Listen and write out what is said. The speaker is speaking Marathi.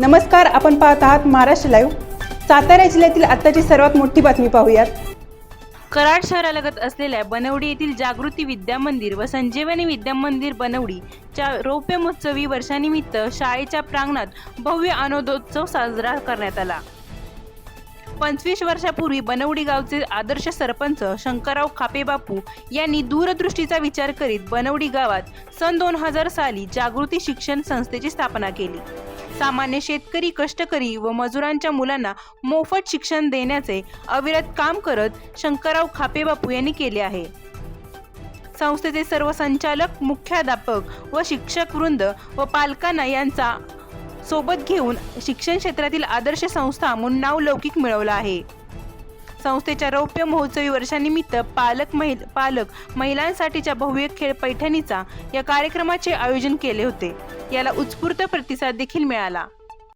नमस्कार आपण पाहत आहात महाराष्ट्र लाईव्ह सातारा जिल्ह्यातील आत्ताची सर्वात मोठी बातमी पाहूयात. कराड शहरालगत असलेल्या बनवडी येथील जागृती विद्या मंदिर व संजीवनी विद्या मंदिर बनवडीच्या रौप्य महोत्सवी वर्षानिमित्त शाळेच्या प्रांगणात भव्य आनंदोत्सव साजरा करण्यात आला. पंचवीस वर्षापूर्वी बनवडी गावचे आदर्श सरपंच शंकरराव खापेबापू यांनी दूरदृष्टीचा विचार करीत बनवडी गावात सन दोन हजार साली जागृती शिक्षण संस्थेची स्थापना केली. सामान्य शेतकरी कष्टकरी व मजुरांच्या मुलांना मोफत शिक्षण देण्याचे अविरत काम करत शंकरराव खापेबापू यांनी केले आहे. संस्थेचे सर्व संचालक मुख्याध्यापक व शिक्षक वृंद व पालकांना यांचा सोबत घेऊन शिक्षण क्षेत्रातील आदर्श संस्था म्हणून नाव लौकिक आहे. संस्थेच्या रौप्य महोत्सवी वर्षानिमित्त पालक महिल पालक महिलांसाठीच्या भव्य खेळ पैठणीचा या कार्यक्रमाचे आयोजन केले होते. याला उत्स्फूर्त प्रतिसाद देखील मिळाला.